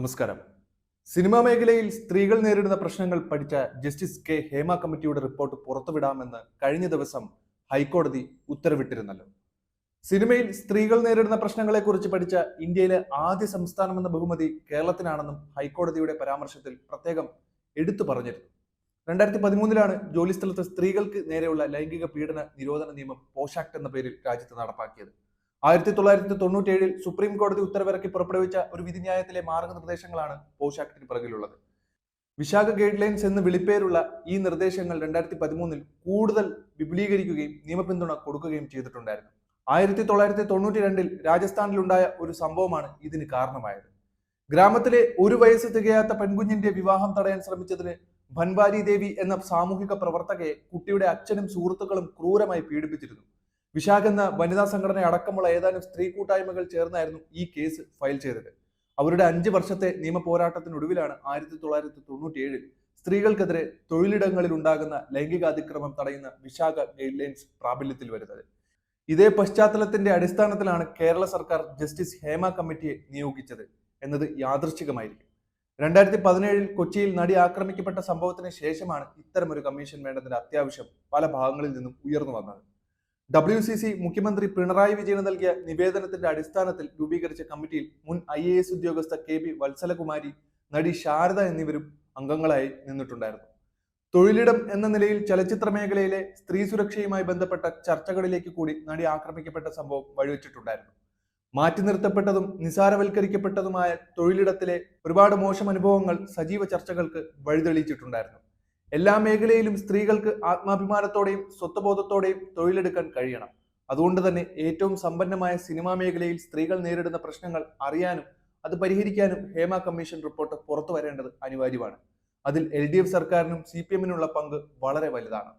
നമസ്കാരം. സിനിമാ മേഖലയിൽ സ്ത്രീകൾ നേരിടുന്ന പ്രശ്നങ്ങൾ പഠിച്ച ജസ്റ്റിസ് കെ ഹേമ കമ്മിറ്റിയുടെ റിപ്പോർട്ട് പുറത്തുവിടാമെന്ന് കഴിഞ്ഞ ദിവസം ഹൈക്കോടതി ഉത്തരവിട്ടിരുന്നല്ലോ. സിനിമയിൽ സ്ത്രീകൾ നേരിടുന്ന പ്രശ്നങ്ങളെക്കുറിച്ച് പഠിച്ച ഇന്ത്യയിലെ ആദ്യ സംസ്ഥാനമെന്ന ബഹുമതി കേരളത്തിനാണെന്നും ഹൈക്കോടതിയുടെ പരാമർശത്തിൽ പ്രത്യേകം എടുത്തു പറഞ്ഞിരുന്നു. രണ്ടായിരത്തി പതിമൂന്നിലാണ് ജോലിസ്ഥലത്ത് സ്ത്രീകൾക്ക് നേരെയുള്ള ലൈംഗിക പീഡന നിരോധന നിയമം പോഷാക്ട് എന്ന പേരിൽ രാജ്യത്ത് നടപ്പാക്കിയത്. ആയിരത്തി തൊള്ളായിരത്തി തൊണ്ണൂറ്റേഴിൽ സുപ്രീം കോടതി ഉത്തരവിറക്കി പുറപ്പെടുവിച്ച ഒരു വിധിന്യായത്തിലെ മാർഗനിർദ്ദേശങ്ങളാണ് പോഷാക്ടിന് പിറകിലുള്ളത്. വിശാഖ ഗൈഡ് ലൈൻസ് എന്ന് വിളിപ്പേരുള്ള ഈ നിർദ്ദേശങ്ങൾ രണ്ടായിരത്തി പതിമൂന്നിൽ കൂടുതൽ വിപുലീകരിക്കുകയും നിയമപിന്തുണ കൊടുക്കുകയും ചെയ്തിട്ടുണ്ടായിരുന്നു. ആയിരത്തി തൊള്ളായിരത്തി തൊണ്ണൂറ്റി രണ്ടിൽ രാജസ്ഥാനിലുണ്ടായ ഒരു സംഭവമാണ് ഇതിന് കാരണമായത്. ഗ്രാമത്തിലെ ഒരു വയസ്സ് തികയാത്ത പെൺകുഞ്ഞിന്റെ വിവാഹം തടയാൻ ശ്രമിച്ചതിന് ഭൻവാരി ദേവി എന്ന സാമൂഹിക പ്രവർത്തകയെ കുട്ടിയുടെ അച്ഛനും സുഹൃത്തുക്കളും ക്രൂരമായി പീഡിപ്പിച്ചിരുന്നു. വിശാഖ എന്ന വനിതാ സംഘടന അടക്കമുള്ള ഏതാനും സ്ത്രീ കൂട്ടായ്മകൾ ചേർന്നായിരുന്നു ഈ കേസ് ഫയൽ ചെയ്തത്. അവരുടെ അഞ്ച് വർഷത്തെ നിയമ പോരാട്ടത്തിനൊടുവിലാണ് ആയിരത്തി തൊള്ളായിരത്തി തൊണ്ണൂറ്റി ഏഴിൽ സ്ത്രീകൾക്കെതിരെ തൊഴിലിടങ്ങളിൽ ഉണ്ടാകുന്ന ലൈംഗിക അതിക്രമം തടയുന്ന വിശാഖ ഗൈഡ് ലൈൻസ് പ്രാബല്യത്തിൽ വരുന്നത്. ഇതേ പശ്ചാത്തലത്തിന്റെ അടിസ്ഥാനത്തിലാണ് കേരള സർക്കാർ ജസ്റ്റിസ് ഹേമ കമ്മിറ്റിയെ നിയോഗിച്ചത് എന്നത് യാദൃശ്ചികമായിരിക്കും. രണ്ടായിരത്തി പതിനേഴിൽ കൊച്ചിയിൽ നടി ആക്രമിക്കപ്പെട്ട സംഭവത്തിന് ശേഷമാണ് ഇത്തരമൊരു കമ്മീഷൻ വേണ്ടതിന്റെ അത്യാവശ്യം പല ഭാഗങ്ങളിൽ നിന്നും ഉയർന്നു വന്നത്. ഡബ്ല്യു സി സി മുഖ്യമന്ത്രി പിണറായി വിജയൻ നൽകിയ നിവേദനത്തിന്റെ അടിസ്ഥാനത്തിൽ രൂപീകരിച്ച കമ്മിറ്റിയിൽ മുൻ ഐ എ എസ് ഉദ്യോഗസ്ഥ കെ ബി വത്സലകുമാരി നടി ശാരദ എന്നിവരും അംഗങ്ങളായി നിന്നിട്ടുണ്ടായിരുന്നു. തൊഴിലിടം എന്ന നിലയിൽ ചലച്ചിത്ര മേഖലയിലെ സ്ത്രീ സുരക്ഷയുമായി ബന്ധപ്പെട്ട ചർച്ചകളിലേക്ക് കൂടി നടി ആക്രമിക്കപ്പെട്ട സംഭവം വഴിവെച്ചിട്ടുണ്ടായിരുന്നു. മാറ്റി നിർത്തപ്പെട്ടതും നിസാരവൽക്കരിക്കപ്പെട്ടതുമായ തൊഴിലിടത്തിലെ ഒരുപാട് മോശം അനുഭവങ്ങൾ സജീവ ചർച്ചകൾക്ക് വഴിതെളിയിച്ചിട്ടുണ്ടായിരുന്നു. എല്ലാ മേഖലയിലും സ്ത്രീകൾക്ക് ആത്മാഭിമാനത്തോടെയും സ്വത്വബോധത്തോടെയും തൊഴിലെടുക്കാൻ കഴിയണം. അതുകൊണ്ട് തന്നെ ഏറ്റവും സമ്പന്നമായ സിനിമാ മേഖലയിൽ സ്ത്രീകൾ നേരിടുന്ന പ്രശ്നങ്ങൾ അറിയാനും അത് പരിഹരിക്കാനും ഹേമ കമ്മീഷൻ റിപ്പോർട്ട് പുറത്തു വരേണ്ടത് അനിവാര്യമാണ്. അതിൽ എൽ ഡി എഫ് സർക്കാരിനും സി പി എമ്മിനുള്ള പങ്ക് വളരെ വലുതാണ്.